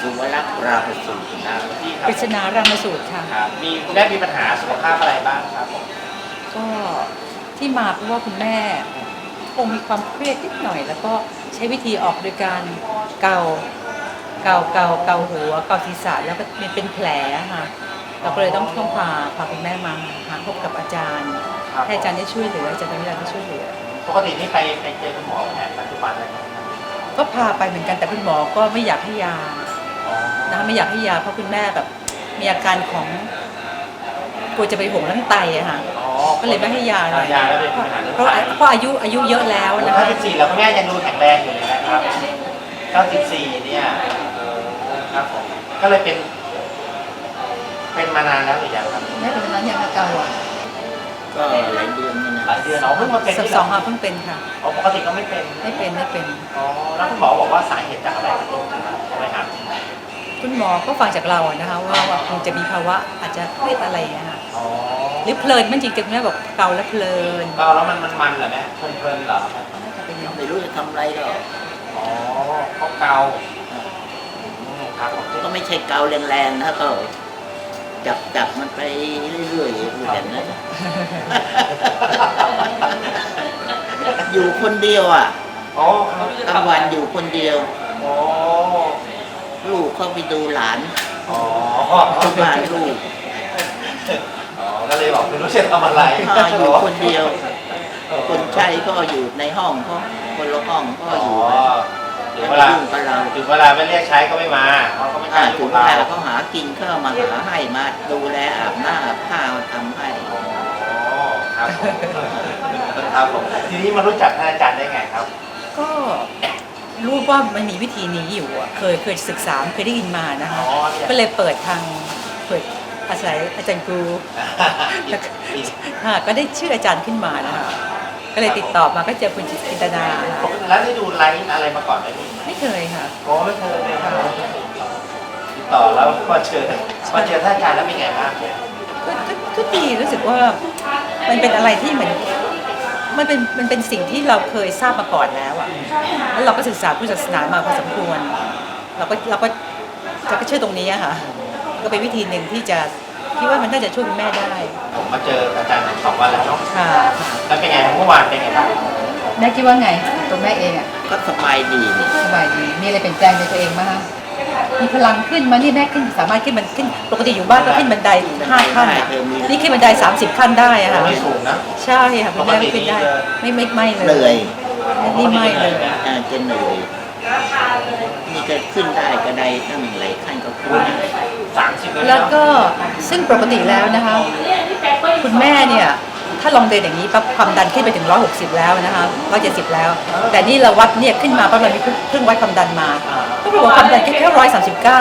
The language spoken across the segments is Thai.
สุวรรณรามสูตรนะที่คปรับริศนารามสูตรค่ะ ครับมีคุณแม่มีปัญหาสุขภาพอะไรบ้างครับผมก็ที่มาเพราะว่าคุณแม่คงมีความเครียดนิดหน่อย แล้วก็ใช้วิธีออกโดยการเกาเกาเกาเกาหัวเกาศีรษะแล้วก็มันเป็นแผลค่ะเราก็เลยต้องต้องพาพาคุณแม่มาหาพบกับอาจารย์ครับให้อาจารย์ได้ช่วยเหลืออาจารย์ได้ช่วยเหลือ ปกตินี่ไปไปเจอคุณหมอแผนปัจจุบันเลยครับก็พาไปเหมือนกันแต่คุณหมอก็ไม่อยากให้ยาอ๋อ นะคะไม่อยากให้ยาเพราะคุณแม่แบบ มีอาการของกลัวจะไปห่วงเรื่องไตอะค่ะอ๋อก็เลยไม่ให้ยาทานยาแล้วเป็นปัญหาเรื่องเพราะไตเพราะอายุอายุเยอะแล้วนะถ้าคะสิบสี่แล้วคุณแม่ยังดูแข็งแรงอยู่เลยนะครับเก้าสิบสี่เนี่ยเออครับผมก็เลยเป็น เป็นมานานแล้วหรือยังครับแม่เป็นนั้นยังเก่าอะก็หลายเดือนนี่นะหลายเดือนเราเพิ่งมาเป็นสที่สองหลัค่ะเพิ่งเป็นค่ะ อ๋อปกติก็ไม่เป็น ไม่เป็นไม่เป็น อ๋อแล้วคุณหมอบอกว่าสาเหตุจากอะไรใช่ไหมครับ คุณหมอก็ฟังจากเราอะนะคะว่าว่าคงจะมีภาวะอาจจะเครียดอะไรนะคะอ๋อหรือเพลินมันจริงๆแม่บอกเกาแล้วเพลินก็แล้วมันมันมันเหรอแม่เพลินๆเหรอน่าจะเป็นอย่างนั้นไม่รู้จะทำอะไรก็อ๋อเขาเกาอืมครับผมก็ไม่ใช่เกาแรงๆนะก็จับจับมันไปเรื่อยๆแบบนั้นนะอยู่คนเดียวอะอ๋อครับกลางวันอยู่คนเดียว อ๋อ ลูกเข้าไปดูหลานอ๋อที่บ้านลูกอ๋อก็เลยบอกไม่รู้จะทำอะไรถ้าอยู่คนเดียวเออคนใช้ก็อยู่ในห้องเขาคนละห้องก็อ๋ออยู่ถึงไม่เวลายุ่งกับเราถึงเวลาไม่เรียกใช้ก็ไม่มาเขาก็ไม่กถ้าล้าถึยุ่งงเวกับลาเราเขาหากินข้าวมาหาให้มาดูแลอาบน้ำอาบข้าวทำให้อ๋อครับผมครับผมทีนี้มารู้จักท่านอาจารย์ได้ไงครับ ก็ รู้ว่ามันมีวิธีนี้อยู่อะเคยเคยศึกษาเคยได้ยินมานะคะอ๋อเนี่ย ก็เลยเปิดทางเปิดอาศัยอาจารย์ครูแล้วก็ค่ะก็ได้ชื่ออาจารย์ขึ้นมานะคะก็เลยติดต่อมาก็เจอคุณจินตนาปกติแล้วได้ดูไลฟ์อะไรมาก่อนไหมพี่ไม่เคยค่ะ โอ้ไม่เคยเลยครับติดต่อแล้วพอเจอพอเจอท่านอาจารย์แล้วเป็นไงบ้างก็ก็ก็ดีรู้สึกว่ามันเป็นอะไรที่เหมือน มันเป็นมันเป็นสิ่งที่เราเคยทราบมาก่อนแล้วอะแล้วเราก็ศึกษาพุทธศาสนามาพอสมควร เราก็เราก็เราก็เชื่อตรงนี้อะค่ะ ก็เป็นวิธีหนึ่งที่จะคิดว่ามันน่าจะช่วยคุณแม่ได้ผมมาเจออาจารย์สองวันแล้วเนาะค่ะ แล้วเป็นไงเมื่อวานเป็นไงบ้างแม่คิดว่าไงตัวแม่เองอะก็สบายดีนี่สบายดีมีอะไรเปลี่ยนแปลงในตัวเองไหมคะ มีพลังขึ้นมานี่แม่ขึ้นสามารถขึ้นมันขึ้น ปกติอยู่บ้านก็ขึ้นบันไดห้าขั้นอะนี่ขึ้นบันไดสามสิบขั้นได้อะค่ะไม่สูงนะใช่ค่ะคุณแม่ไม่ขึ้นได้ไม่ไม่ไม่เลยเหนื่อยนี่ไม่เลยอาจจะเหนื่อยนี่ก็ขึ้นได้ก็ได้ตั้งหลายขั้นก็ขึ้นได้สามสิบเลยแล้วเนาะก็ซึ่งปกติแล้วนะคะ คุณแม่เนี่ย ถ้าลองเดินอย่างนี้ปั๊บความดันขึ้นไปถึง 160 แล้วนะคะ170 แล้ว แต่นี่เราวัดเนี่ยขึ้นมาปั๊บเรามีเครื่องวัดความดันมาก็ปรากฏว่าความดันแค่แค่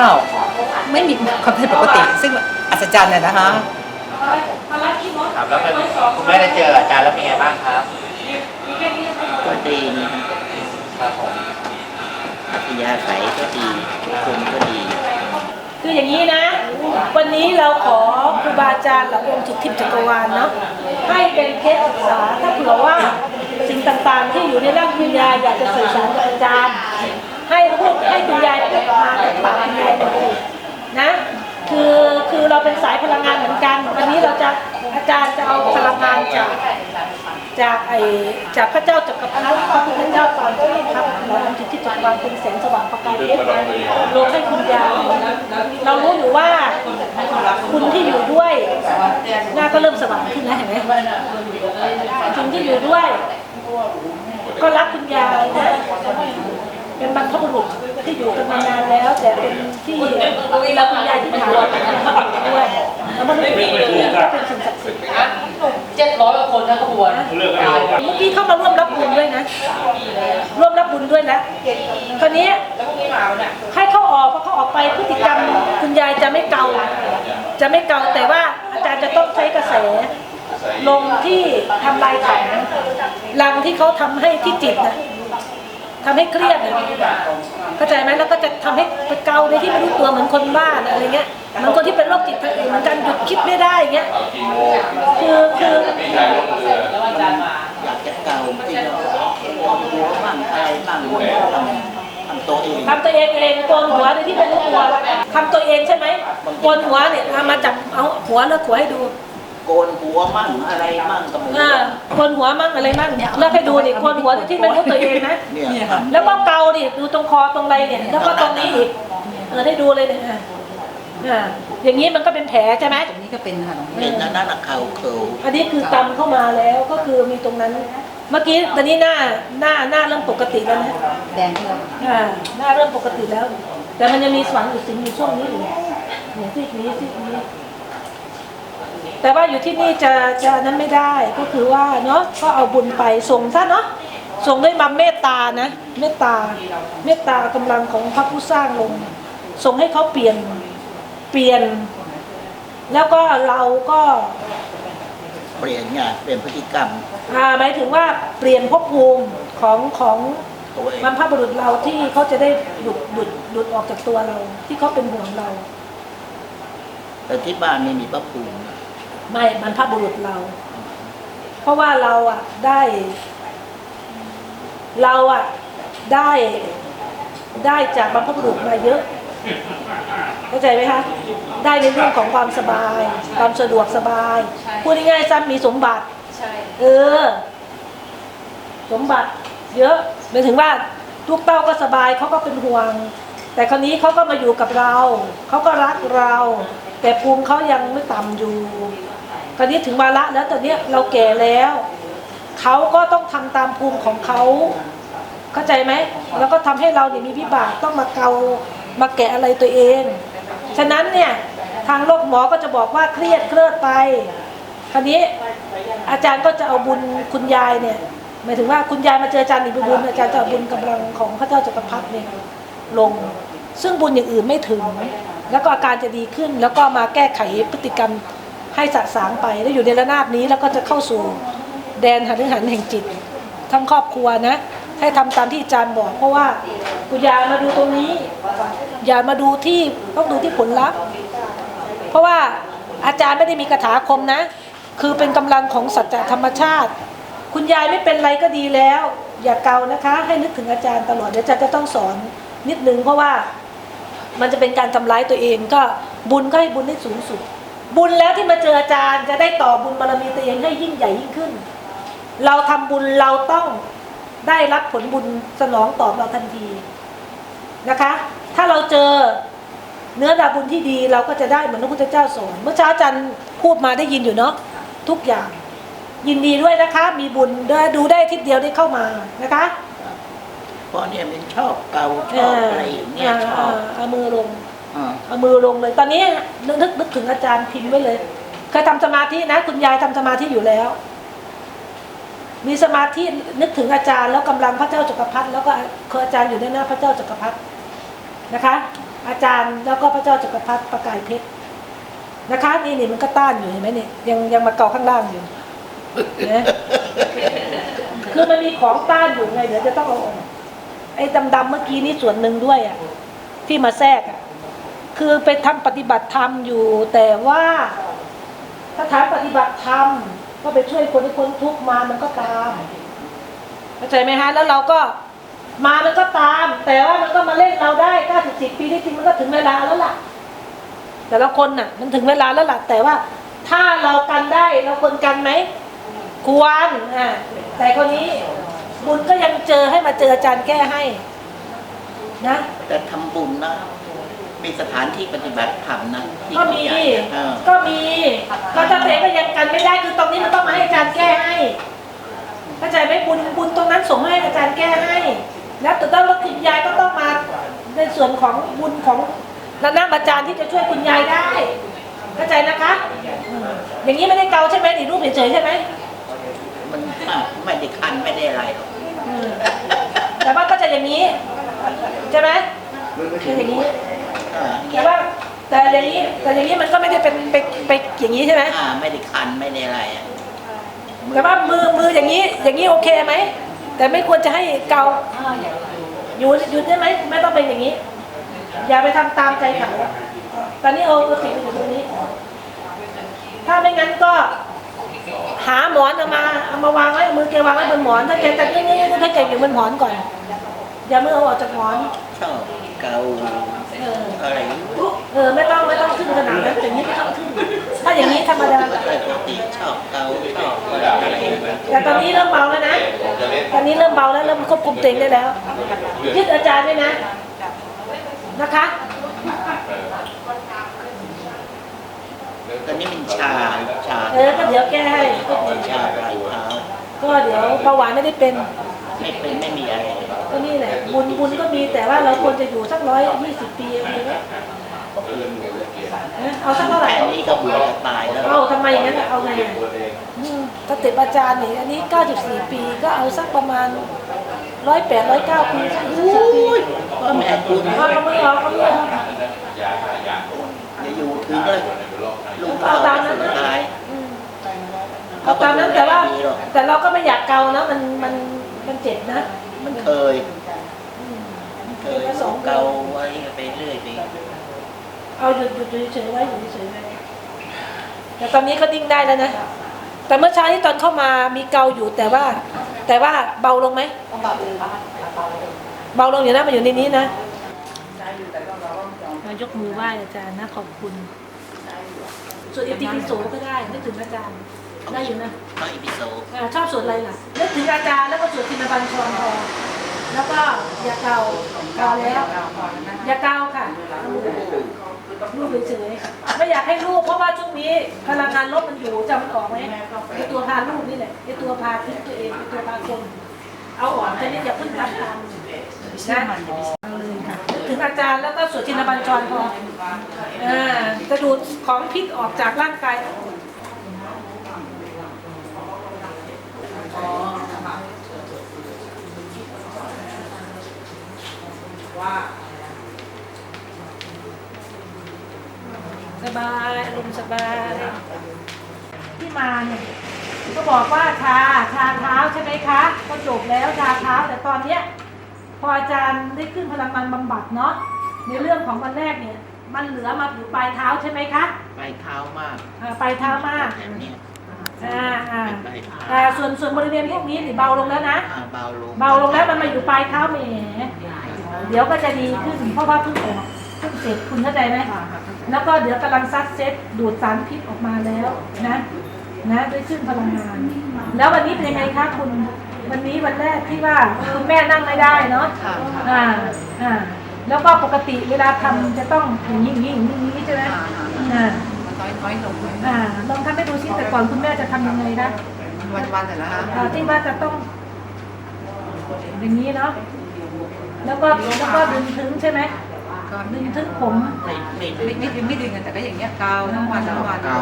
139 ไม่มีความดันปกติ ซึ่งอัศจรรย์น่ะนะคะครับแล้วเป็นคุณแม่ได้เจออาจารย์แล้วเป็นไงบ้างครับก็ดีนะครับผมอัธยาศัยก็ดีคนก็ดี คืออย่างนี้นะ วันนี้เราขอครู บาอาจารย์หลักองค์จิตทิพย์จักรวาลเนาะให้เป็นเคสศึกษาถ้าเผื่อว่าสิ่งต่างๆ ที่อยู่ในร่างคุณยายอยากจะสื่อสารกับอาจารย์ ให้พูดให้คุณยายพูดออกมาจากปากคุณยายเลยนะคือคือเราเป็นสายพลังงานเหมือนกันวันนี้เราจะอาจารย์จะเอาพลังงานจากจากไอจากพระเจ้าจักรพรรดิพระพุทธเจ้าตอนที่ครับเราทำจิตที่จักรวาลเป็นแสงสว่างประกายเพชรลงให้คุณยายเรารู้อยู่ว่า คุณที่อยู่ด้วยหน้าก็เริ่มสว่างขึ้นแล้วเห็นไหมคุณที่อยู่ด้วย ก็รักคุณยายนะเป็นบรรพบุรุษที่อยู่กันมานานแล้ว แต่เป็นที่เราคุณยายที่ถามว่าเป็นบรรพบุรุษด้วยแล้วมันไม่เป็นเป็นสิ่งศักดิ์สิทธิ์เจ็ดร้อยกว่าคนทั้งขบวนเมื่อกี้เข้ามาร่วมรับบุญด้วยนะ ร่วมรับบุญด้วยนะคราวนี้ให้เขาออกเพราะเขาออกไปพฤติกรรมคุณยายจะไม่เกา จะไม่เกาแต่ว่าอาจารย์จะต้องใช้กระแส ลงที่ทำลายขันรังที่เขาทำให้ที่จิตนะทำให้เครียดเข้าใจไหมแล้วก็จะทำให้ไปเกาในที่ไม่รู้ตัวเหมือนคนบ้าอะไรเงี้ยเหมือนคนที่เป็นโรคจิตทางอื่นเหมือนกันหยุดคิดไม่ได้อย่างเงี้ยคือคืออยากจะเกาที่เราหัวบ้างอะไรบ้างทำทำ ตัวเองทำตัวเองเองโกนหัวโดยที่ไม่รู้ตัวทำตัวเองใช่ไหมโกนหัวเนี่ยเอามาจับเอาหัวเลือกหัวให้ดูโกนหัวมั่งอะไรมั่งก็ไม่รู้อ่าโกนหัวมั่งอะไรมั่งเลือกให้ดูนี่โกนหัวโดยที่ไม่รู้ตัวเองนะเนี่ยแล้วก็เกาดิดูตรงคอตรงไรเนี่ยแล้วก็ตรงนี้อีกเออได้ดูเลยเนี่ยอะอ่าอย่างนี้มันก็เป็นแผลใช่ไหมตรงนี้ก็เป็นค่ะตรงนี้เป็นนั่นน่ะเข่าเข่าอันนี้คือตำเข้ามาแล้วก็คือมีตรงนั้น เมื่อกี้ตอนนี้หน้าหน้าหน้าเริ่มปกติแล้วนะแดงที่เราอ่าหน้าเริ่มปกติแล้ว แต่มันยังมีสวรรค์อยู่สิงอยู่ช่วงนี้อยู่เนี่ยซีกนี้ซีกนี้ แต่ว่าอยู่ที่นี่จะจะนั้นไม่ได้ก็คือว่าเนาะก็เอาบุญไปส่งซะเนาะส่งด้วยมาเมตตานะ เมตตา เมตตากำลังของพระผู้สร้างลงส่งให้เขาเปลี่ยนเปลี่ยน แล้วก็เราก็เปลี่ยนไงเปลี่ยนพฤติกรรม อ่าหมายถึงว่าเปลี่ยนภพภูมิของของตัวเองบรรพบุรุษเราที่เขาจะได้หลุดหลุดหลุดออกจากตัวเรา ที่เขาเป็นห่วงเรา แต่ที่บ้านไม่มีพระภูมิไม่บรรพบุรุษเรา เพราะว่าเราอะได้ เราอะได้ได้จากบรรพบุรุษมาเยอะเข้าใจไหมคะได้ในเรื่องของความสบาย ความสะดวกสบายพูดง่ายๆซ้ำมีสมบัติใช่ เออ สมบัติ เยอะหมายถึงว่าลูกเต้าก็สบายเขาก็เป็นห่วง แต่คราวนี้เขาก็มาอยู่กับเราเขาก็รักเรา แต่ภูมิเขายังไม่ต่ำอยู่คราวนี้ถึงวาระแล้วตอนเนี้ยเราแก่แล้วเขาก็ต้องทำตามภูมิของเขาเข้าใจไหมแล้วก็ทำให้เราเนี่ยมีวิบากต้องมาเกามาแกะอะไรตัวเอง ฉะนั้นเนี่ยทางโลกหมอก็จะบอกว่าเครียดเครียดไป คราวนี้อาจารย์ก็จะเอาบุญคุณยายเนี่ยหมายถึงว่าคุณยายมาเจออาจารย์อีกบุญอาจารย์จะเอาบุญกำลังของพระเจ้าจักรพรรดิเนี่ยลง ซึ่งบุญอย่างอื่นไม่ถึง แล้วก็อาการจะดีขึ้น แล้วก็มาแก้ไขพฤติกรรมให้สะสางไปแล้วอยู่ในระนาบนี้แล้วก็จะเข้าสู่แดนหันหันแห่งจิต ทั้งครอบครัวนะ ให้ทำตามที่อาจารย์บอก เพราะว่าคุณยายมาดูตรงนี้ อย่ามาดูที่ต้องดูที่ผลลัพธ์ เพราะว่าอาจารย์ไม่ได้มีคาถาคมนะ คือเป็นกำลังของสัจธรรมชาติ คุณยายไม่เป็นไรก็ดีแล้ว อย่าเกานะคะ ให้นึกถึงอาจารย์ตลอดเดี๋ยวอาจารย์จะต้องสอนนิดนึงเพราะว่ามันจะเป็นการทำร้ายตัวเองก็บุญก็ให้บุญให้สูงสุด บุญแล้วที่มาเจออาจารย์จะได้ต่อบุญบารมีตัวเองให้ยิ่งใหญ่ยิ่งขึ้น เราทำบุญเราต้องได้รับผลบุญสนองตอบเราทันทีนะคะ ถ้าเราเจอเนื้อนาบุญที่ดีเราก็จะได้เหมือนพระพุทธเจ้าสอนเมื่อเช้าอาจันพูดมาได้ยินอยู่เนาะ ทุกอย่าง ยินดีด้วยนะคะ มีบุญได้ดูได้อาทิศเดียวได้เข้ามานะคะเพราะเนี่ยมันชอบเกาชอบอะไรอย่างเงี้ยชอบาเอามือลงอ่าเอามือลงเลยตอนนี้นึกนึกนึกถึงอาจารย์พิมพ์ไว้เลยเคยทำสมาธินะ คุณยายทำสมาธิอยู่แล้ว มีสมาธินึกถึงอาจารย์แล้วกำลังพระเจ้าจักรพรรดิแล้วก็คืออาจารย์อยู่ในหน้าพระเจ้าจักรพรรดินะคะ อาจารย์แล้วก็พระเจ้าจักรพรรดิประกายเพชร นะคะนี่นี่มันก็ต้านอยู่เห็นไหมนี่ยังยังมาเกาข้างล่างอยู่เห็นไหมคือมันมีของต้านอยู่ไงเดี๋ยวจะต้องเอาออกไอ้ดำๆเมื่อกี้นี่ส่วนหนึ่งด้วยอะที่มาแทรกอะคือไปทำปฏิบัติธรรมอยู่ แต่ว่าถ้าถามปฏิบัติธรรมก็ไปช่วยคนที่พ้นทุกข์มามันก็ตามเข้าใจไหมฮะแล้วเราก็มามันก็ตาม แต่ว่ามันก็มาเล่นเราได้เก้าสิบปีที่จริงมันก็ถึงเวลาแล้วล่ะ แต่ละคนน่ะมันถึงเวลาแล้วล่ะแต่ว่า ถ้าเรากันได้เราควรกันไหมควรอ่าแต่คนนี้บุญก็ยังเจอให้มาเจออาจารย์แก้ให้นะแต่ทำบุญนะมีสถานที่ปฏิบัติธรรมนะที่ก็เขามีใหญ่อะเออก็มีก็ถ้าเตก็ยังกันไม่ได้คือตรงนี้มันต้องมาให้อาจารย์แก้ให้เข้าใจไหมบุญบุญตรงนั้นส่งมาให้อาจารย์แก้ให้ แล้วแต่ต้องแล้วคุณยายก็ต้องมาในส่วนของบุญของ ระนาบอาจารย์ที่จะช่วยคุณยายได้เข้าใจนะคะอืมอย่างนี้ไม่ได้เกาใช่ไหมนี่รูปเฉยๆใช่ไหมมันไม่ได้คันไม่ได้อะไรหรอกอืมแต่ว่าก็จะอย่างนี้ใช่ไหมคืออย่างนี้ เออแต่ว่าแต่อย่างนี้แต่อย่างนี้มันก็ไม่ได้เป็นไปไปอย่างนี้ใช่ไหมอ่าไม่ได้คันไม่ได้อะไรอะแต่ว่ามือมืออย่างนี้อย่างนี้โอเคไหมแต่ไม่ควรจะให้เกาอยู่หยุดได้ไหมไม่ต้องเป็นอย่างนี้ อย่าไปทำตามใจเขาตอนนี้เอาเอาสิ่งอยู่ตรงนี้ ถ้าไม่งั้นก็ หาหมอนเอามาเอามาวางไว้เอามือแกวางไว้บนหมอน ถ้าแกแต่นี่นี่ถ้าแกอยู่บนหมอนก่อน อย่ามือเอาออกจากหมอนชอบเกาเอออะไรเออไม่ต้องไม่ต้องขึ้นขนาดนั้นแต่นี้ไม่ต้องขึ้นถ้าอย่างนี้ธรรมดาปกติชอบเกาชอบอะไรแต่ตอนนี้เริ่มเบาแล้วนะ ตอนนี้เริ่มเบาแล้วเริ่มควบคุมตัวเองได้แล้วยืดอาจารย์ด้วยนะ นะคะตอนนี้มันชาชาเออก็เดี๋ยวแก้ให้ชาปลายเท้าก็เดี๋ยวเบาหวานไม่ได้เป็นไม่เป็นไม่มีอะไรก็นี่แหละบุญบุญก็มีแต่ว่าเราควรจะอยู่สักร้อยยี่สิบปีเอาไหมเออเอาสักเท่าไหร่แต่นี้ก็เบื่อจะตายแล้วเอาทำไมอย่างนั้นอะเอาไงอะอืมสเต็ปอาจารย์นี่อันนี้94ปีก็เอาสักประมาณ ร้อยแปดร้อยเก้าปีสักยี่สิบปีก็แม่คุณเอาเอามืออเอามือออกจะอยู่ถึงเลยลูกเอาตามนั้นนะเอาตามนั้นแต่ว่า แต่เราก็ไม่อยากเกานะมันมันมันเจ็บนะ มันเคยมันเคยสองเกาไว้ไปเรื่อยไปเอาหยุดหยุดเฉยไว้อยู่เฉยไว้แต่ตอนนี้ก็นิ่งได้แล้วนะแต่เมื่อเช้าที่ตอนเข้ามามีเกาอยู่แต่ว่า แต่ว่าเบาลงไหมเบาลงอยู่นะมาอยู่ในนี้นะมายกมือไหว้อาจารย์นะขอบคุณส่วนอิติปิโสก็ได้นึกถึงอาจารย์ได้อยู่นะพระอิปิโสอ่าชอบสวดอะไรล่ะนึกถึงอาจารย์แล้วก็สวดทินบัญชรพอแล้วก็อย่าเกาเกาแล้วอย่าเกาค่ะรูป เฉยๆไม่อยากให้รูปเพราะว่าช่วงนี้พลังงานลบมันอยู่จำมันออกไหมไอตัวพารูปนี่แหละไอตัวพาคิดตัวเองไอตัวพาคนเอาออกจะนี่อย่าเพิ่งรับตามเชื่อนะมันอย่าไปเอาเลยค่ะนึกถึงอาจารย์แล้วก็สวดทินบัญชรพออ่าจะดูดของพิษออกจากร่างกาย สบายอารมณ์สบาย ที่มาเนี่ยก็บอกว่าชาชาเท้าใช่ไหมคะ ก็จบแล้วชาเท้าแต่ตอนเนี้ยพออาจารย์ได้ขึ้นพลังงานบำบัดเนาะในเรื่องของวันแรกเนี่ย มันเหลือมาอยู่ปลายเท้าใช่ไหมคะไปเท้ามากอ่าปลายเท้ามากแบบเนี้ยอ่าอ่าไปเท้าอ่าส่วนส่วนบริเวณพวกนี้นี่เบาลงแล้วนะ อ่าเบาลงเบาลงแล้วมันมาอยู่ปลายเท้าแหมเดี๋ยวก็จะดีขึ้นเพราะว่าเพิ่งออก เพิ่งเสร็จคุณเข้าใจไหมแล้วก็เดี๋ยวกำลังซัดเซ็ตดูดสารพิษออกมาแล้วนะ นะด้วยขึ้นพลังงาน แล้ววันนี้เป็นยังไงคะคุณ วันนี้วันแรกที่ว่าคุณแม่นั่งไม่ได้เนาะค่ะค่ะอ่าอ่าแล้วก็ปกติเวลาทำจะต้องอย่างนี้อย่างนี้อย่างนี้ใช่ไหมอ่ามันน้อยน้อยลงไหมอ่าลองทำให้ดูซิแต่ก่อนคุณแม่จะทำยังไงนะวันวันแต่ละฮะอ่าที่ว่าจะต้องอย่างนี้เนาะแล้วก็แล้วก็ดึงถึงใช่ไหม ก็ดึงถึงผมไม่ไม่ไม่ไม่ดึงไม่ดึงกันแต่ก็อย่างเงี้ยเกาทั้งวันทั้งวันเกา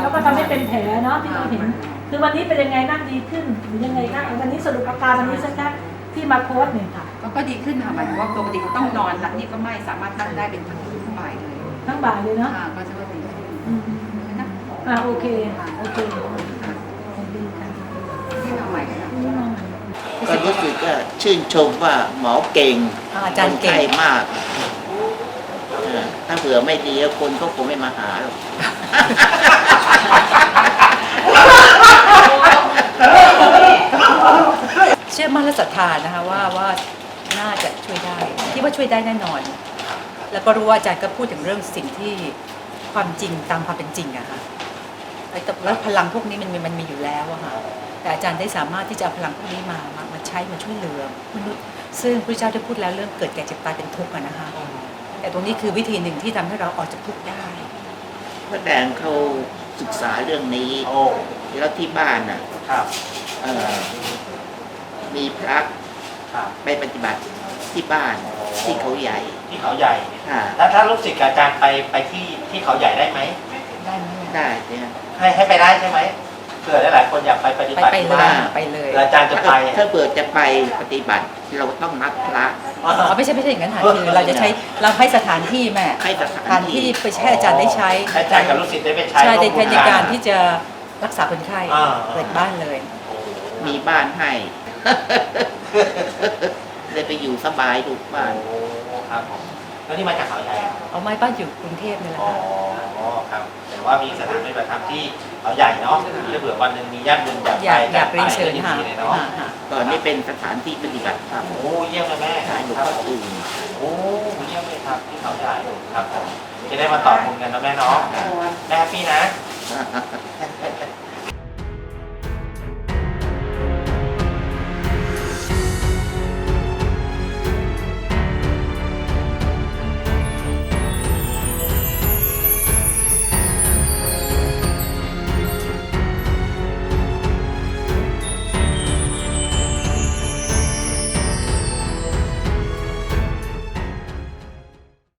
แล้วก็ทำให้เป็นแผลเนาะที่เราเห็น คือวันนี้เป็นยังไงนั่งดีขึ้นหรือยังไงคะวันนี้สรุปอาการวันนี้สักแค่ที่มาโค้ดเนี่ยค่ะก็ก็ดีขึ้นค่ะหมายถึงว่าปกติต้องนอนแล้วนี่ก็ไม่สามารถนั่งได้เป็นทั้งบ่ายเลยทั้งบ่ายเลยเนาะค่ะก็จะว่าดีขึ้นอืมนะอ่าโอเคโอเคดีค่ะ ที่มาใหม่กันนะ นี่มาใหม่ ก็รู้สึกว่าชื่นชมว่าหมอเก่งอ่าอาจารย์เก่ง คนไข้มากเออถ้าเผื่อไม่ดีแล้วคนก็คงไม่มาหาหรอกเชื่อมั่นและศรัทธานะคะว่าว่าน่าจะช่วยได้ที่ว่าช่วยได้แน่นอน แล้วก็รู้ว่าอาจารย์ก็พูดถึงเรื่องสิ่งที่ความจริงตามความเป็นจริงอะค่ะไอ้แต่แล้วพลังพวกนี้มันมีมันมีอยู่แล้วอะค่ะแต่อาจารย์ได้สามารถที่จะเอาพลังพวกนี้มามามาใช้มาช่วยเหลือมนุษย์ซึ่งพระเจ้าได้พูดแล้วเรื่องเกิดแก่เจ็บตายเป็นทุกข์อะนะคะแต่ตรงนี้คือวิธีหนึ่งที่ทำให้เราออกจากทุกข์ได้พระแดงเขาศึกษาเรื่องนี้โอ้แล้วที่บ้านน่ะครับเอ่อมีพระครับไปปฏิบัติที่บ้านที่เขาใหญ่ที่เขาใหญ่ค่ะแล้วถ้าลูกศิษย์กับอาจารย์ไปไปที่ที่เขาใหญ่ได้ไหมได้ไหมอะได้เนี่ยให้ให้ไปได้ใช่ไหม เผื่อหลายๆคนอยากไปปฏิไปบัติไปที่เลบ้ายนไปเลยเผื่ออาจารย์จะไปถ้าเปิดจะไปปฏิบัติเราต้องนัดพระอ๋อไม่ใช่ไม่ใช่อย่างนั้นค่ะคือเราจะใช้เราให้สถานที่แม่ให้สสถาถานนที่ที่ไปใช้อาจารย์ได้ใช้ให้อาจารย์กับลูกศิษย์ได้ไปใช้ใช่ในร่วมในการที่จะรักษาคนไข้อ่าเปิดบ้านเลย มีบ้านให้ เลยไปอยู่สบายถูกบ้าน โอ้ครับผมแล้วนี่มาจากเขาใหญ่เหรอเอาไม้บ้านอยู่กรุงเทพนี่แหละอ๋อค่ะ ครับ แต่ว่ามีสถานปฏิบัติธรรมที่เขาใหญ่เนาะถ้าเผื่อวันหนึ่งมีญาติโยมอยากอยากไปอยากเรียนเชิญไปค่ะก็ยินดีเลยเนาะค่ะค่ะตอนนี้เป็นสถานที่ปฏิบัติธรรมโอ้เยี่ยมเลยแม่ขายหลวงครัพ่บอคูณโอ้เยี่ยมเลยครับที่เขาใหญ่ครับผมจะได้มาต่อบุญกันนะแม่เนาะแม่แฮปปี้นะ